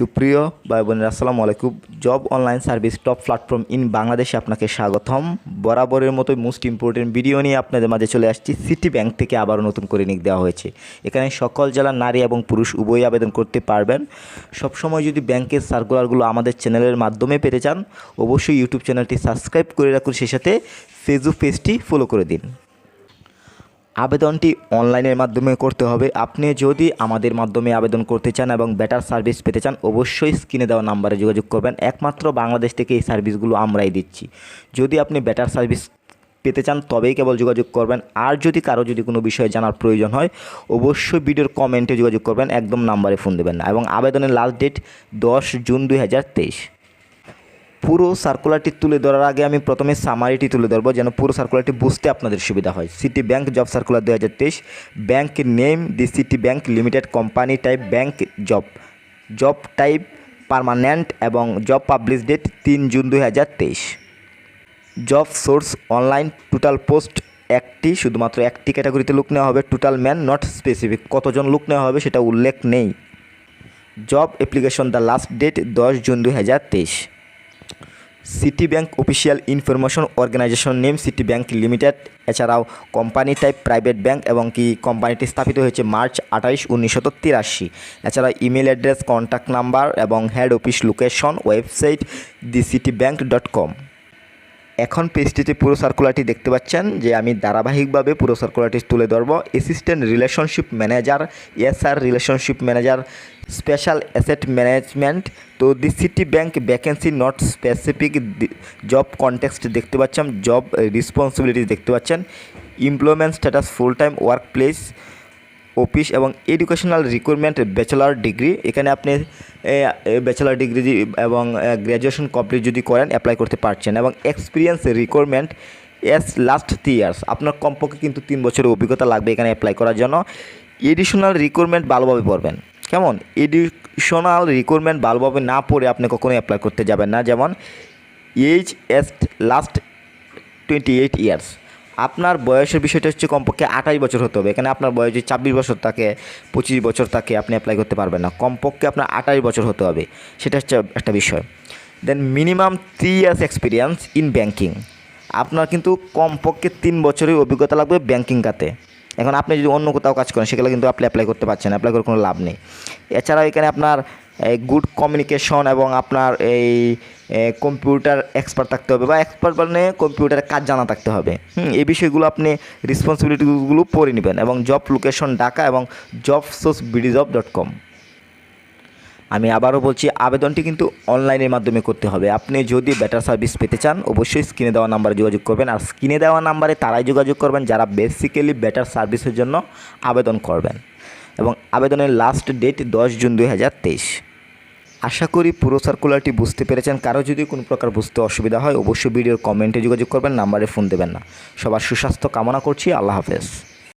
সুপ্রিয় ভাই বোনেরা আসসালামু আলাইকুম। Job online service top platform in বাংলাদেশে আপনাকে স্বাগতম। বরাবরের মতোই মোস্ট ইম্পর্টেন্ট ভিডিও নিয়ে আপনাদের মাঝে চলে আসছি। সিটি ব্যাংক থেকে আবারও নতুন করে নিক দেওয়া হয়েছে। এখানে সকল জেলার নারী এবং পুরুষ উভয়ই আবেদন করতে পারবেন। সবসময় যদি ব্যাংকের সার্কুলারগুলো আমাদের চ্যানেলের মাধ্যমে পেতে চান, অবশ্যই ইউটিউব চ্যানেলটি সাবস্ক্রাইব করে রাখুন। সেই সাথে ফেসবুক পেজটি ফলো করে দিন। আবেদনটি অনলাইনের মাধ্যমে করতে হবে। আপনি যদি আমাদের মাধ্যমে আবেদন করতে চান এবং বেটার সার্ভিস পেতে চান, অবশ্যই স্ক্রিনে দেওয়া নাম্বারে যোগাযোগ করবেন। একমাত্র বাংলাদেশ থেকে এই সার্ভিসগুলো আমরাই দিচ্ছি। যদি আপনি বেটার সার্ভিস পেতে চান, তবেই কেবল যোগাযোগ করবেন। আর যদি কারও যদি কোনো বিষয়ে জানার প্রয়োজন হয়, অবশ্যই ভিডিওর কমেন্টে যোগাযোগ করবেন। একদম নাম্বারে ফোন দেবেন না। এবং আবেদনের লাস্ট ডেট দশ জুন দুই হাজার তেইশ। পুরো সার্কুলারটি তুলে ধরার আগে আমি প্রথমে সামারিটি তুলে ধরবো, যেন পুরো সার্কুলারটি বুঝতে আপনাদের সুবিধা হয়। সিটি ব্যাংক জব সার্কুলার দু হাজার তেইশ bank name the City bank limited company type bank job job type permanent এবং জব পাবলিশ ডেট তিন জুন দুই হাজার তেইশ। Job source online total post একটি, শুধুমাত্র একটি ক্যাটাগরিতে লুক নেওয়া হবে টোটাল ম্যান নট স্পেসিফিক কতজন লুক নেওয়া হবে সেটা উল্লেখ নেই। Job application the last date দশ জুন দুই হাজার তেইশ। City bank official information organization name City bank limited. এছাড়াও কোম্পানি টাইপ প্রাইভেট ব্যাংক এবং কি কোম্পানিটি স্থাপিত হয়েছে মার্চ আঠাইশ, উনিশশো তিরাশি। এছাড়া ইমেল অ্যাড্রেস কন্ট্যাক্ট নাম্বার এবং head office location, website the City bank dot com এখন পেজটিতে পুরো সার্কুলারটি দেখতে পাচ্ছেন যে আমি ধারাবাহিকভাবে পুরো সার্কুলারটি তুলে ধরবো। Assistant relationship manager SR relationship manager special asset management তো the City bank vacancy not specific job context দেখতে পাচ্ছেন জব রেসপন্সিবিলিটিস দেখতে পাচ্ছেন। Employment status full time work place office এবং এডুকেশনাল রিক্রুটমেন্ট ব্যাচেলার ডিগ্রি। এখানে আপনি ব্যাচেলার ডিগ্রি এবং graduation complete যদি করেন, অ্যাপ্লাই করতে পারছেন এবং experience recruitment as last three years. আপনার কমপক্ষে কিন্তু তিন বছরের অভিজ্ঞতা লাগবে এখানে অ্যাপ্লাই করার জন্য। এডিশনাল রিক্রুটমেন্ট ভালোভাবে পড়বেন। কেমন? এডিশনাল রিক্রুটমেন্ট ভালোভাবে না পড়ে আপনি কখনোই অ্যাপ্লাই করতে যাবেন না। যেমন H S last twenty eight years. আপনার বয়সের বিষয়টা হচ্ছে কমপক্ষে আঠাশ বছর হতে হবে। এখানে আপনার বয়স যদি ছাব্বিশ বছর থাকে, পঁচিশ বছর থাকে, আপনি অ্যাপ্লাই করতে পারবেন না। কমপক্ষে আপনার আঠাশ বছর হতে হবে। সেটা হচ্ছে একটা বিষয়। Then minimum three years experience in banking আপনার কিন্তু কমপক্ষে তিন বছরের অভিজ্ঞতা লাগবে ব্যাঙ্কিং খাতে এখন আপনি যদি অন্য কোথাও কাজ করেন, সেগুলো কিন্তু আপনি অ্যাপ্লাই করতে পারছেন অ্যাপ্লাই করে কোনো লাভ নেই। এছাড়াও এখানে আপনার গুড কমিউনিকেশন এবং আপনার এই কম্পিউটার এক্সপার্ট থাকতে হবে বা এক্সপার্ট মানে কম্পিউটারের কাজ জানা থাকতে হবে। হুম, এই বিষয়গুলো আপনি রেসপন্সিবিলিটিগুলো পড়ে নেবেন এবং জব লোকেশন ঢাকা এবং job source BD job dot com আমি আবারও বলছি, আবেদনটি কিন্তু অনলাইনের মাধ্যমে করতে হবে। আপনি যদি বেটার সার্ভিস পেতে চান, অবশ্যই স্ক্রিনে দেওয়া নাম্বারে যোগাযোগ করবেন। আর স্ক্রিনে দেওয়া নাম্বারে তারাই যোগাযোগ করবেন, যারা বেসিক্যালি বেটার সার্ভিসের জন্য আবেদন করবেন। এবং আবেদনের লাস্ট ডেট দশ জুন দুই হাজার তেইশ। আশা করি পুরো সার্কুলারটি বুঝতে পেরেছেন। কারও যদি কোনো প্রকার বুঝতে অসুবিধা হয়, অবশ্যই ভিডিওর কমেন্টে যোগাযোগ করবেন, নাম্বারে ফোন দেবেন না। সবার সুস্বাস্থ্য কামনা করছি, আল্লাহ হাফেজ।